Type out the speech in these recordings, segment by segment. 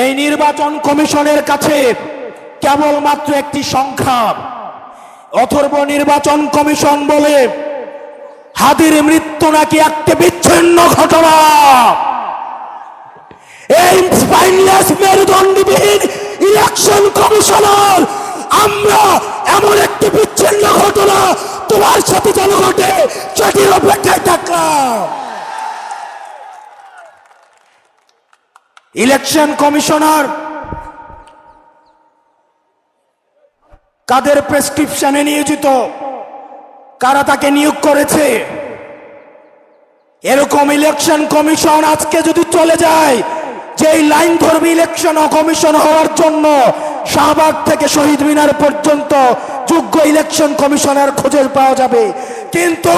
এই নির্বাচন কমিশনের কাছে কেবলমাত্র একটি সংখ্যা। অথর্ব নির্বাচন কমিশন বলে, হাদির মৃত্যু নাকি একটি বিচ্ছিন্ন ঘটনা। এই স্পাইনলেস মেরুদণ্ডবিহীন ইলেকশন কমিশনার, আমরা এমন একটি বিচ্ছিন্ন ঘটনা তোমার সাথে যেন ঘটে অপেক্ষায় থাকলাম। ইলেকশন কমিশনার, কাদের প্রেসক্রিপশনে নিয়োজিত, কারা তাকে নিয়োগ করেছে? এরকম ইলেকশন কমিশন আজকে যদি চলে যায় যে এই লাইন ধর্মী ইলেকশন কমিশন হওয়ার জন্য শাহবাগ থেকে শহীদ মিনার পর্যন্ত যোগ্য ইলেকশন কমিশনের খোঁজে পাওয়া যাবে। কিন্তু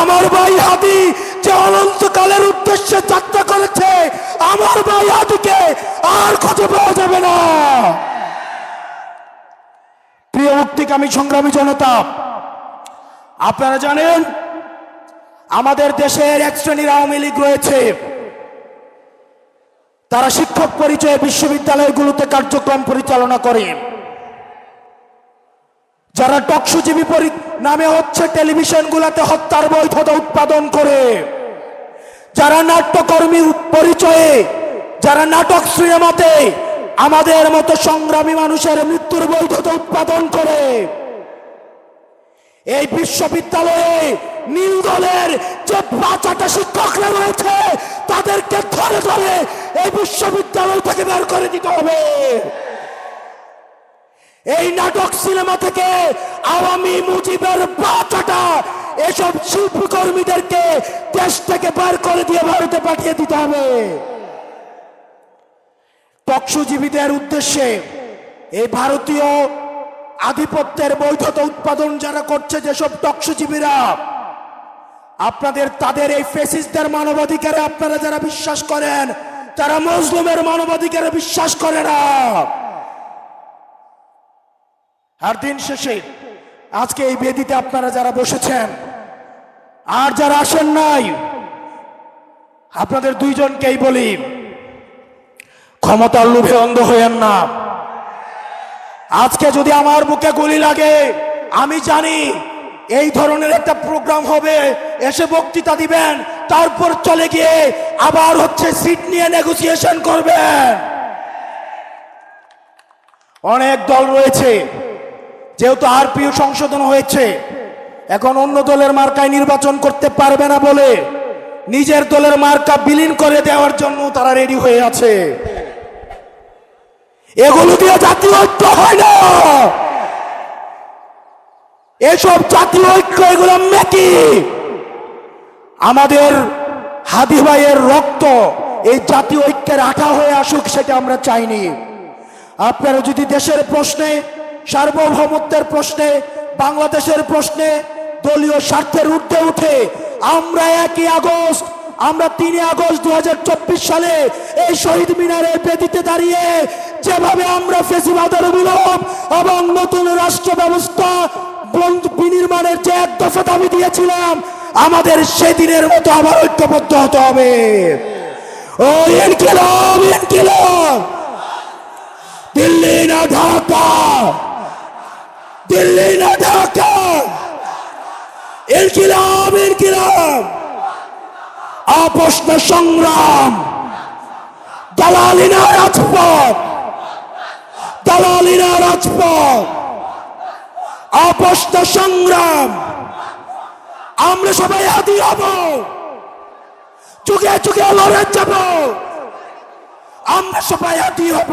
আমার ভাই হাদি যে অনন্তকালের উদ্দেশ্যে যাত্রা করেছে আমার ভাই হাদিকে আর খুঁজে পাওয়া যাবে না প্রিয় মুক্তিকামী সংগ্রামী জনতা। আপনারা জানেন, আমাদের দেশের এক শ্রেণির আওয়ামী লীগ রয়েছে। তারা শিক্ষক পরিচয়ে বিশ্ববিদ্যালয়গুলোতে কার্যক্রম পরিচালনা করে। যারা টকসুজীবী নামে হচ্ছে টেলিভিশনগুলোতে হত্যার বৈধতা উৎপাদন করে। যারা নাট্যকর্মী পরিচয়ে, যারা নাটক সিনেমাতে আমাদের মতো সংগ্রামী মানুষের মৃত্যুর বৈধতা উৎপাদন করে এই বিশ্ববিদ্যালয়ে নীল দলের যে বাচ্চাটা শিক্ষকরা রয়েছে, তাদেরকে ধরে ধরে এই বিশ্ববিদ্যালয় থেকে বের করে দিতে হবে। এই নাটক সিনেমা থেকে আওয়ামী মুজিবের বাচ্চাটা এসব শিল্পী কর্মীদেরকে দেশ থেকে বের করে দিয়ে ভারতে পাঠিয়ে দিতে হবে। টকসুজীবীদের উদ্দেশ্যে এই ভারতীয় আধিপত্যের বৈধতা উৎপাদন যারা করছে যেসব টকসুজীবীরা আপনাদের, তাদের এই ফেসিসদের মানবাধিকারে আপনারা যারা বিশ্বাস করেন, তারা মজলুমের মানবাধিকারে বিশ্বাস করে না। আর দিন শেষে আজকে এই বেদিতে আপনারা যারা বসেছেন, আর যারা আসেন নাই, আপনাদের দুইজনকেই বলি ক্ষমতার লোভে অন্ধ হইয়েন না। আজকে যদি আমার বুকে গুলি লাগে, আমি জানি এই ধরনের একটা প্রোগ্রাম হবে, এসে বক্তৃতা দিবেন, তারপর চলে গিয়ে আবার হচ্ছে সিট নিয়ে নেগোসিয়েশন করবেন। অনেক দল রয়েছে, যেহেতু আরপিও সংশোধন হয়েছে, এখন অন্য দলের মার্কায় নির্বাচন করতে পারবে না বলে নিজের দলের মার্কা বিলীন করে দেওয়ার জন্য তারা রেডি হয়ে আছে। এগুলো দিয়ে জাতীয় ঐক্য হয় না। এসব জাতীয় ঐক্য, এগুলো মেকি। আমাদের হাদি ভাইয়ের রক্ত এই জাতীয় ঐক্যের আঠা হয়ে আসুক সেটা আমরা চাইনি। আপনারা যদি দেশের প্রশ্নে, সার্বভৌমত্বের প্রশ্নে, বাংলাদেশের প্রশ্নে দলীয় স্বার্থের ঊর্ধ্বে উঠে আমরা একই আগস্ট আমরা তিনই আগস্ট দু হাজার চব্বিশ সালে এই শহীদ মিনারের বেদিতে দাঁড়িয়ে যেভাবে আমরা ফেসিবাদের বিলোপ এবং নতুন রাষ্ট্র ব্যবস্থা বিনির্মাণের যে এক দফা দাবি দিয়েছিলাম, আমাদের সেদিনের মতো আবার ঐক্যবদ্ধ হতে হবে। ও ইনকিলাব ইনকিলাব। দিল্লি না ঢাকা। দিল্লি না ঢাকা। ইনকিলাব ইনকিলাব। আপোষ্ণ সংগ্রাম। দালালিনা রাজপথ। দালালিনা রাজপথ। আপোষ্ণ সংগ্রাম। আমরা সবাই আদি হব। যুগে যুগে লড়ে যাব। আমরা সবাই আদি হব।